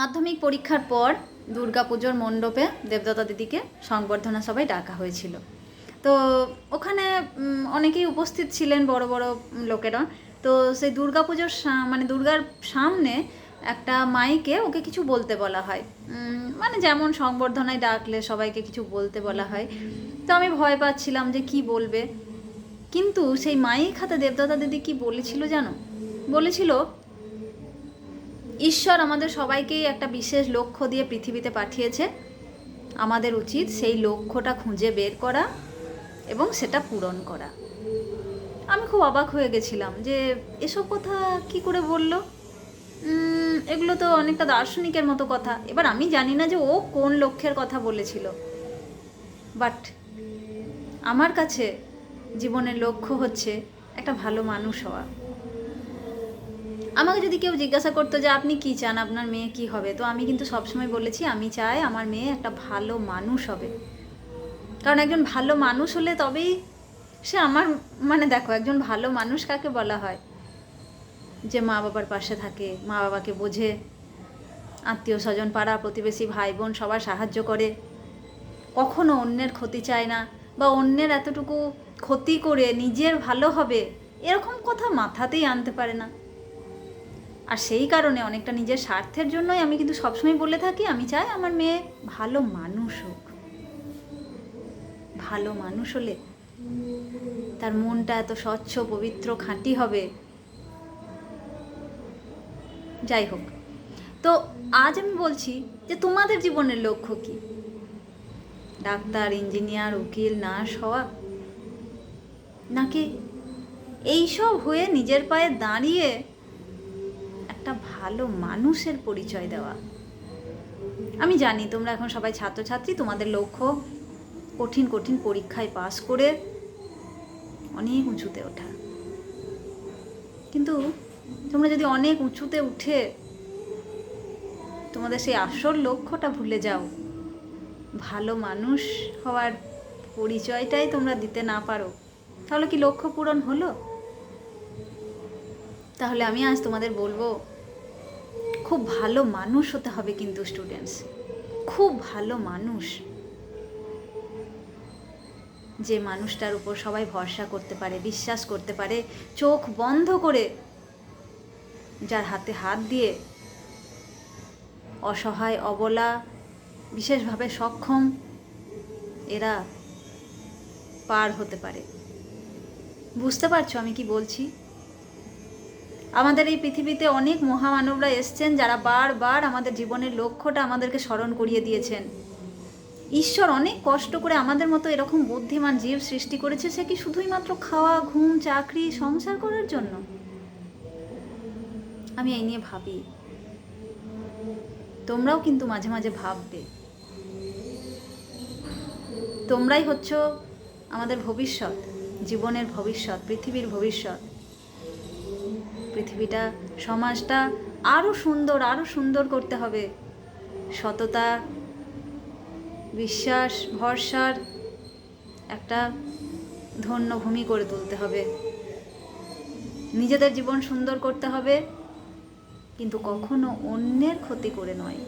মাধ্যমিক পরীক্ষার পর দুর্গাপুজোর মণ্ডপে দেবদত্তা দিদিকে সংবর্ধনা সবাই ডাকা হয়েছিল। তো ওখানে অনেকেই উপস্থিত ছিলেন বড় বড় লোকেরা। তো সেই দুর্গাপুজোর মানে দুর্গার সামনে একটা মাইকে ওকে কিছু বলতে বলা হয়। মানে যেমন সংবর্ধনায় ডাকলে সবাইকে কিছু বলতে বলা হয়। তো আমি ভয় পাচ্ছিলাম যে কি বলবে। কিন্তু সেই মাইক হাতে দেবদত্তা দিদি কি বলেছিল জানো? বলেছিল ঈশ্বর আমাদের সবাইকেই একটা বিশেষ লক্ষ্য দিয়ে পৃথিবীতে পাঠিয়েছে। আমাদের উচিত সেই লক্ষ্যটা খুঁজে বের করা এবং সেটা পূরণ করা। আমি খুব অবাক হয়ে গেছিলাম যে এসব কথা কি করে বলল? এগুলো তো অনেকটা দার্শনিকের মতো কথা। এবার আমি জানি না যে ও কোন লক্ষ্যের কথা বলেছিল। বাট আমার কাছে জীবনের লক্ষ্য হচ্ছে একটা ভালো মানুষ হওয়া। আমাকে যদি কেউ জিজ্ঞাসা করতো যে, আপনি কি চান? আপনার মেয়ে কি হবে? তো আমি কিন্তু সবসময় বলেছি, আমি চাই আমার মেয়ে একটা ভালো মানুষ হবে। কারণ একজন ভালো মানুষ হলে তবেই সে আমার মানে দেখো, একজন ভালো মানুষ কাকে বলা হয়? যে মা বাবার পাশে থাকে, মা বাবাকে বোঝে, আত্মীয় স্বজন, পাড়া, প্রতিবেশী, ভাই, বোন সবার সাহায্য করে। কখনো অন্যের ক্ষতি চায় না বা অন্যের এতটুকু ক্ষতি করে নিজের ভালো হবে, এরকম কথা মাথাতেই আনতে পারে না। আর সেই কারণে অনেকটা নিজের স্বার্থের জন্যই আমি কিন্তু সবসময় বলে থাকি, আমি চাই আমার মেয়ে ভালো মানুষ হোক। ভালো মানুষ হলে তার মনটা এত স্বচ্ছ, পবিত্র, খাঁটি হবে। যাই হোক, তো আজ আমি বলছি যে তোমাদের জীবনের লক্ষ্য কি? ডাক্তার, ইঞ্জিনিয়ার, উকিল, নার্স হওয়া, নাকি এইসব হয়ে নিজের পায়ে দাঁড়িয়ে একটা ভালো মানুষের পরিচয় দেওয়া। আমি জানি তোমরা এখন সবাই ছাত্রছাত্রী, তোমাদের লক্ষ্য কঠিন কঠিন পরীক্ষায় পাস করে অনেক উঁচুতে ওঠা। কিন্তু তোমরা যদি অনেক উঁচুতে উঠে তোমাদের সেই আসল লক্ষ্যটা ভুলে যাও, ভালো মানুষ হওয়ার পরিচয়টাই তোমরা দিতে না পারো, তাহলে কি লক্ষ্য পূরণ হলো? তাহলে আমি আজ তোমাদের বলব, খুব ভালো মানুষ হতে হবে কিন্তু স্টুডেন্টস খুব ভালো মানুষ। যে মানুষটার উপর সবাই ভরসা করতে পারে, বিশ্বাস করতে পারে, চোখ বন্ধ করে যার হাতে হাত দিয়ে অসহায়, অবলা, বিশেষভাবে সক্ষম এরা পার হতে পারে। বুঝতে পারছ আমি কি বলছি? আমাদের এই পৃথিবীতে অনেক মহামানবরা এসছেন যারা বারবার আমাদের জীবনের লক্ষ্যটা আমাদেরকে স্মরণ করিয়ে দিয়েছেন। ঈশ্বর অনেক কষ্ট করে আমাদের মতো এরকম বুদ্ধিমান জীব সৃষ্টি করেছে, সে কি শুধুই মাত্র খাওয়া, ঘুম, চাকরি, সংসার করার জন্য? আমি এই নিয়ে ভাবি। তোমরাও কিন্তু মাঝে মাঝে ভাববে। তোমরাই হচ্ছ আমাদের ভবিষ্যৎ, জীবনের ভবিষ্যৎ, পৃথিবীর ভবিষ্যৎ। পৃথিবীটা, সমাজটা আরও সুন্দর আরও সুন্দর করতে হবে। সততা, বিশ্বাস, ভরসার একটা ধন্য ভূমি করে তুলতে হবে। নিজেদের জীবন সুন্দর করতে হবে, কিন্তু কখনো অন্যের ক্ষতি করে নয়।